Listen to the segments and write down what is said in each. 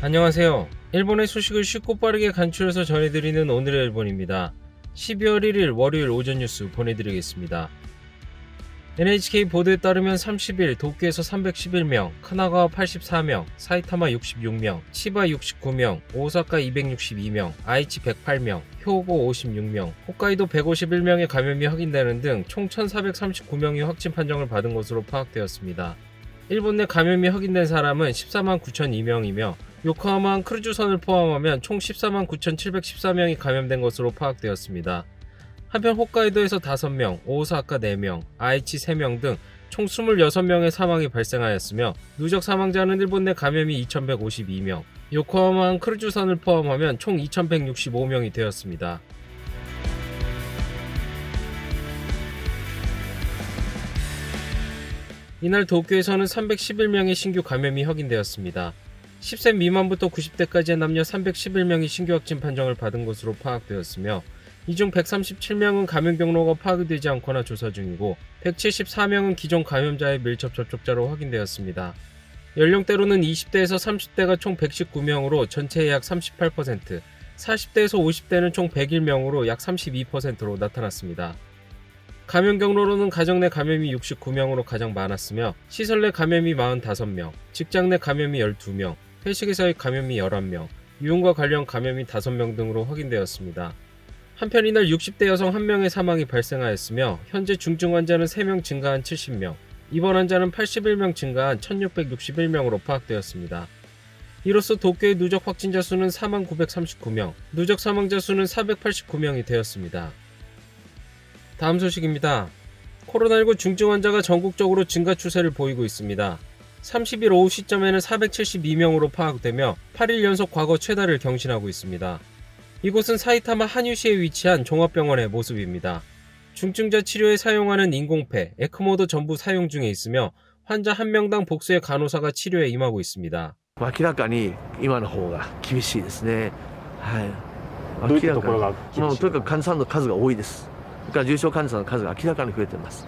안녕하세요. 일본의 소식을 쉽고 빠르게 간추려서 전해드리는 오늘의 일본입니다. 12월 1일 월요일 오전 뉴스 보내드리겠습니다. NHK 보도에 따르면 30일 도쿄에서 311명, 카나가와 84명, 사이타마 66명, 치바 69명, 오사카 262명, 아이치 108명, 효고 56명, 홋카이도 151명의 감염이 확인되는 등 총 1439명이 확진 판정을 받은 것으로 파악되었습니다. 일본 내 감염이 확인된 사람은 14만 9,002명이며 요코하마항 크루즈선을 포함하면 총 14만 9,714명이 감염된 것으로 파악되었습니다. 한편 홋카이도에서 5명, 오사카 4명, 아이치 3명 등 총 26명의 사망이 발생하였으며 누적 사망자는 일본 내 감염이 2,152명, 요코하마항 크루즈선을 포함하면 총 2,165명이 되었습니다. 이날 도쿄에서는 311명의 신규 감염이 확인되었습니다. 10세 미만부터 90대까지의 남녀 311명이 신규 확진 판정을 받은 것으로 파악되었으며 이 중 137명은 감염 경로가 파악되지 않거나 조사 중이고 174명은 기존 감염자의 밀접 접촉자로 확인되었습니다. 연령대로는 20대에서 30대가 총 119명으로 전체의 약 38%, 40대에서 50대는 총 101명으로 약 32%로 나타났습니다. 감염 경로로는 가정 내 감염이 69명으로 가장 많았으며 시설 내 감염이 45명, 직장 내 감염이 12명, 회식에서의 감염이 11명, 유흥과 관련 감염이 5명 등으로 확인되었습니다. 한편 이날 60대 여성 1명의 사망이 발생하였으며 현재 중증 환자는 3명 증가한 70명, 입원 환자는 81명 증가한 1661명으로 파악되었습니다. 이로써 도쿄의 누적 확진자 수는 4만 939명, 누적 사망자 수는 489명이 되었습니다. 다음 소식입니다. 코로나19 중증 환자가 전국적으로 증가 추세를 보이고 있습니다. 30일 오후 시점에는 472명으로 파악되며 8일 연속 과거 최다를 경신하고 있습니다. 이곳은 사이타마 한유시에 위치한 종합병원의 모습입니다. 중증자 치료에 사용하는 인공폐, 에크모도 전부 사용 중에 있으며 환자 한 명당 복수의 간호사가 치료에 임하고 있습니다. 明らかに今の方が厳しいですね。はい。どういったところが厳しいもうとにかく患者さんの数が多いです。それから重症患者さんの数が明らかに増えてます。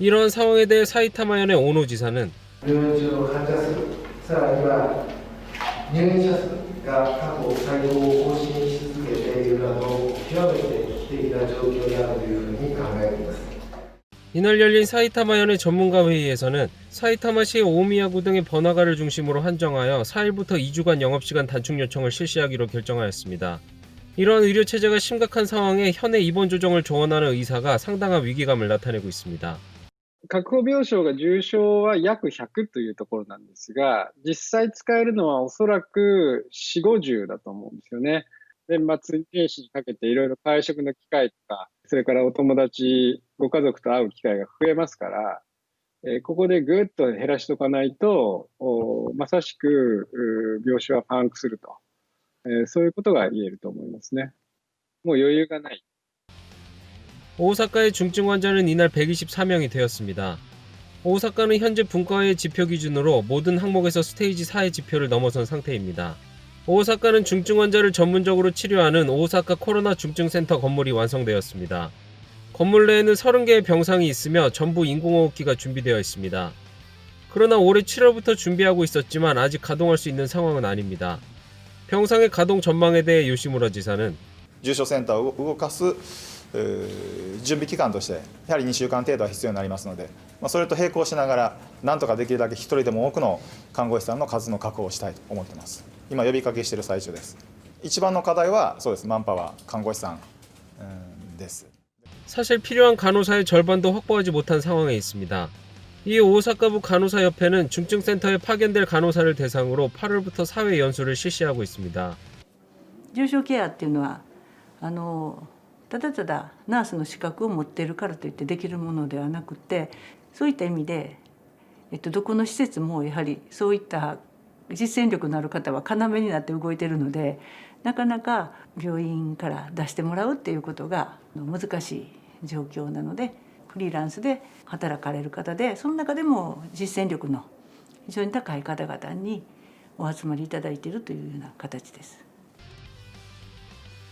이런 상황에 대해 사이타마현의 오노 지사는 이날 열린 사이타마현의 전문가 회의에서는 사이타마시 오미야구 등의 번화가를 중심으로 한정하여 4일부터 2주간 영업시간 단축 요청을 실시하기로 결정하였습니다. 이러한 의료체제가 심각한 상황에 현의 입원 조정을 조언하는 의사가 상당한 위기감을 나타내고 있습니다. 確保病床が重症は約100というところなんですが、実際使えるのはおそらく4、50だと思うんですよね。年末年始にかけていろいろ会食の機会とか、それからお友達、ご家族と会う機会が増えますから、えここでぐっと減らしておかないと、おまさしく病床はパンクすると、えそういうことが言えると思いますね。もう余裕がない。 오사카의 중증 환자는 이날 124명이 되었습니다. 오사카는 현재 분과의 지표 기준으로 모든 항목에서 스테이지 4의 지표를 넘어선 상태입니다. 오사카는 중증 환자를 전문적으로 치료하는 오사카 코로나 중증센터 건물이 완성되었습니다. 건물 내에는 30개의 병상이 있으며 전부 인공호흡기가 준비되어 있습니다. 그러나 올해 7월부터 준비하고 있었지만 아직 가동할 수 있는 상황은 아닙니다. 병상의 가동 전망에 대해 요시무라 지사는 重症センターを動かすうー 準備期間としてやはり2週間程度は必要になりますので、まあ、それと並行しながらなんとかできるだけ1人でも多くの看護師さんの数の確保をしたいと思っています今呼びかけしている最中です一番の課題はそうですマンパワー看護師さんうんです 사실 필요한 간호사의 절반도 확보하지 못한 상황에 있습니다. 이에 오사카부 간호사협회는 중증센터에 파견될 간호사를 대상으로 8월부터 사회 연수를 실시하고 있습니다. 重症ケアっていうのはあの ただただナースの資格を持っているからといってできるものではなくてそういった意味で、えっと、どこの施設もやはりそういった実践力のある方は要になって動いているのでなかなか病院から出してもらうっていうことが難しい状況なのでフリーランスで働かれる方でその中でも実践力の非常に高い方々にお集まりいただいているというような形です。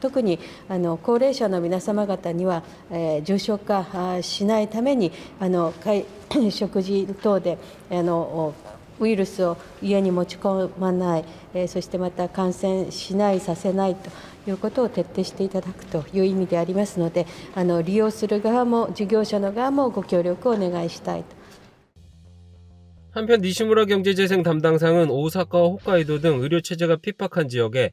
特にあの高齢者の皆様方には、えー重症化あしないためにあのかい食事等であのおウイルスを家に持ち込まない、えーそしてまた感染しないさせないということを徹底していただくという意味でありますのであの利用する側も事業者の側もご協力をお願いしたいと。 한편 니시무라 경제재생 담당상은 오사카와 홋카이도 등 의료 체제가 핍박한 지역에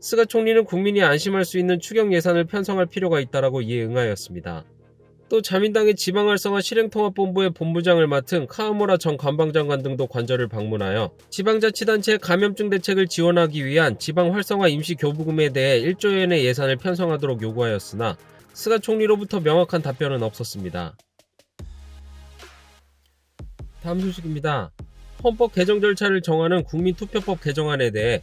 스가 총리는 국민이 안심할 수 있는 추경 예산을 편성할 필요가 있다라고 이에 응하였습니다. 또 자민당의 지방활성화 실행통합본부의 본부장을 맡은 카우무라 전 관방장관 등도 관저를 방문하여 지방자치단체의 감염증 대책을 지원하기 위한 지방활성화 임시교부금에 대해 1조 엔의 예산을 편성하도록 요구하였으나 스가 총리로부터 명확한 답변은 없었습니다. 다음 소식입니다. 헌법 개정 절차를 정하는 국민투표법 개정안에 대해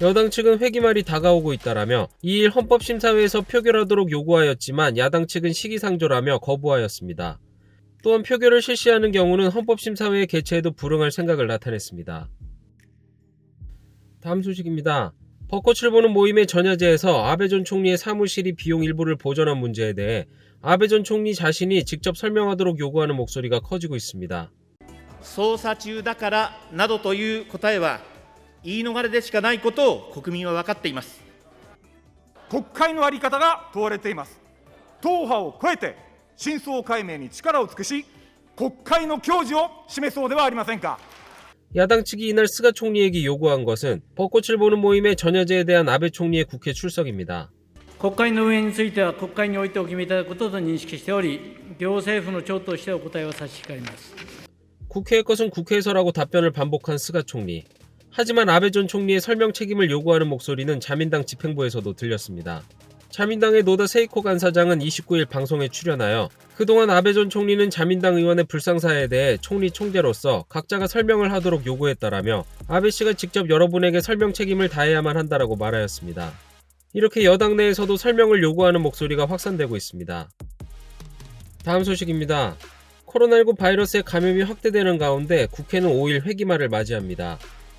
여당 측은 회기말이 다가오고 있다라며 2일 헌법심사위에서 표결하도록 요구하였지만 야당 측은 시기상조라며 거부하였습니다. 또한 표결을 실시하는 경우는 헌법심사위의 개최에도 불응할 생각을 나타냈습니다. 다음 소식입니다. 벚꽃을 보는 모임의 전야제에서 아베 전 총리의 사무실이 비용 일부를 보전한 문제에 대해 아베 전 총리 자신이 직접 설명하도록 요구하는 목소리가 커지고 있습니다. 捜査中だからなどという答えは 言い逃れでしかないことを国民は分かっています国会の在り方が問われています党派を超えて真相解明に力を尽くし国会の矜持を示そうではありませんか 야당 측이 이날 스가 총리에게 요구한 것은 벚꽃을 보는 모임의 전야제에 대한 아베 총리의 국회 출석입니다. 国会の運営については国会においてお決めいただくことと認識しており行政府の長としてお答えを差し控えます 국회의 것은 국회에서라고 답변을 반복한 스가 총리. 하지만 아베 전 총리의 설명 책임을 요구하는 목소리는 자민당 집행부에서도 들렸습니다. 자민당의 노다 세이코 간사장은 29일 방송에 출연하여 그동안 아베 전 총리는 자민당 의원의 불상사에 대해 총리 총재로서 각자가 설명을 하도록 요구했다라며 아베 씨가 직접 여러분에게 설명 책임을 다해야만 한다라고 말하였습니다. 이렇게 여당 내에서도 설명을 요구하는 목소리가 확산되고 있습니다. 다음 소식입니다. 코로나19 바이러스의 감염이 확대되는 가운데 국회는 5일 회기말을 맞이합니다.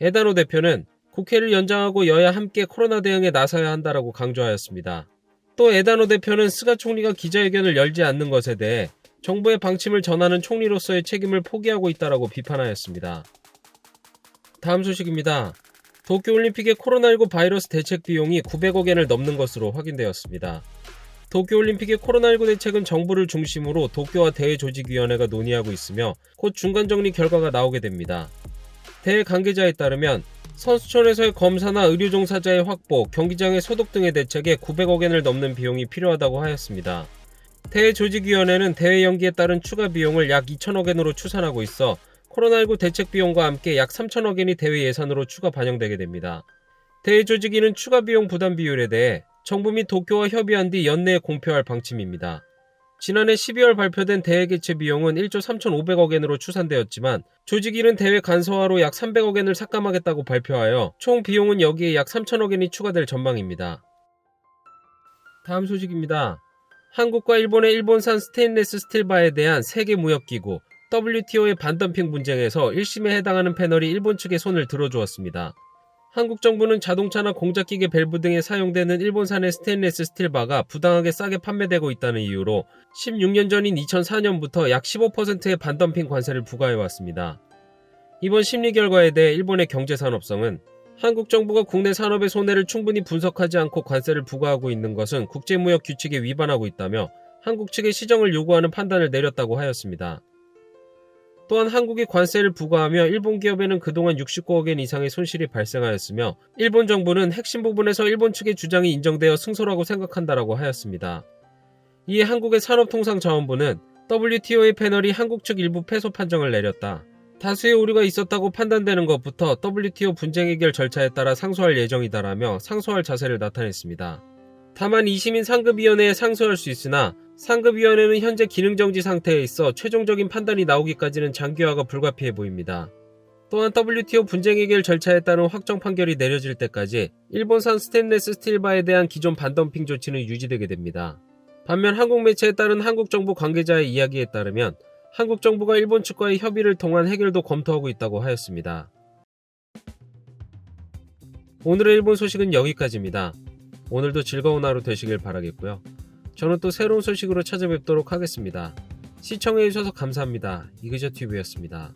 에다노 대표는 국회를 연장하고 여야 함께 코로나 대응에 나서야 한다라고 강조하였습니다. 또 에다노 대표는 스가 총리가 기자회견을 열지 않는 것에 대해 정부의 방침을 전하는 총리로서의 책임을 포기하고 있다라고 비판하였습니다. 다음 소식입니다. 도쿄올림픽의 코로나19 바이러스 대책 비용이 900억 엔을 넘는 것으로 확인되었습니다. 도쿄올림픽의 코로나19 대책은 정부를 중심으로 도쿄와 대회조직위원회가 논의하고 있으며 곧 중간정리 결과가 나오게 됩니다. 대회 관계자에 따르면 선수촌에서의 검사나 의료 종사자의 확보, 경기장의 소독 등의 대책에 900억 엔을 넘는 비용이 필요하다고 하였습니다. 대회 조직위원회는 대회 연기에 따른 추가 비용을 약 2천억 엔으로 추산하고 있어 코로나19 대책 비용과 함께 약 3천억 엔이 대회 예산으로 추가 반영되게 됩니다. 대회 조직위는 추가 비용 부담 비율에 대해 정부 및 도쿄와 협의한 뒤 연내에 공표할 방침입니다. 지난해 12월 발표된 대회 개최 비용은 1조 3,500억 엔으로 추산되었지만 조직위는 대회 간소화로 약 300억 엔을 삭감하겠다고 발표하여 총 비용은 여기에 약 3천억 엔이 추가될 전망입니다. 다음 소식입니다. 한국과 일본의 일본산 스테인레스 스틸바에 대한 세계 무역기구 WTO의 반덤핑 분쟁에서 1심에 해당하는 패널이 일본 측에 손을 들어주었습니다. 한국 정부는 자동차나 공작기계 밸브 등에 사용되는 일본산의 스테인레스 스틸 바가 부당하게 싸게 판매되고 있다는 이유로 16년 전인 2004년부터 약 15%의 반덤핑 관세를 부과해 왔습니다. 이번 심리 결과에 대해 일본의 경제산업성은 한국 정부가 국내 산업의 손해를 충분히 분석하지 않고 관세를 부과하고 있는 것은 국제무역 규칙에 위반하고 있다며 한국 측의 시정을 요구하는 판단을 내렸다고 하였습니다. 또한 한국이 관세를 부과하며 일본 기업에는 그동안 69억 엔 이상의 손실이 발생하였으며 일본 정부는 핵심 부분에서 일본 측의 주장이 인정되어 승소라고 생각한다라고 하였습니다. 이에 한국의 산업통상자원부는 WTO의 패널이 한국 측 일부 패소 판정을 내렸다. 다수의 오류가 있었다고 판단되는 것부터 WTO 분쟁 해결 절차에 따라 상소할 예정이다라며 상소할 자세를 나타냈습니다. 다만 이시민 상급위원회에 상소할 수 있으나 상급위원회는 현재 기능정지 상태에 있어 최종적인 판단이 나오기까지는 장기화가 불가피해 보입니다. 또한 WTO 분쟁 해결 절차에 따른 확정 판결이 내려질 때까지 일본산 스테인레스 스틸바에 대한 기존 반덤핑 조치는 유지되게 됩니다. 반면 한국 매체에 따른 한국 정부 관계자의 이야기에 따르면 한국 정부가 일본 측과의 협의를 통한 해결도 검토하고 있다고 하였습니다. 오늘의 일본 소식은 여기까지입니다. 오늘도 즐거운 하루 되시길 바라겠고요. 저는 또 새로운 소식으로 찾아뵙도록 하겠습니다. 시청해주셔서 감사합니다. 이그저TV였습니다.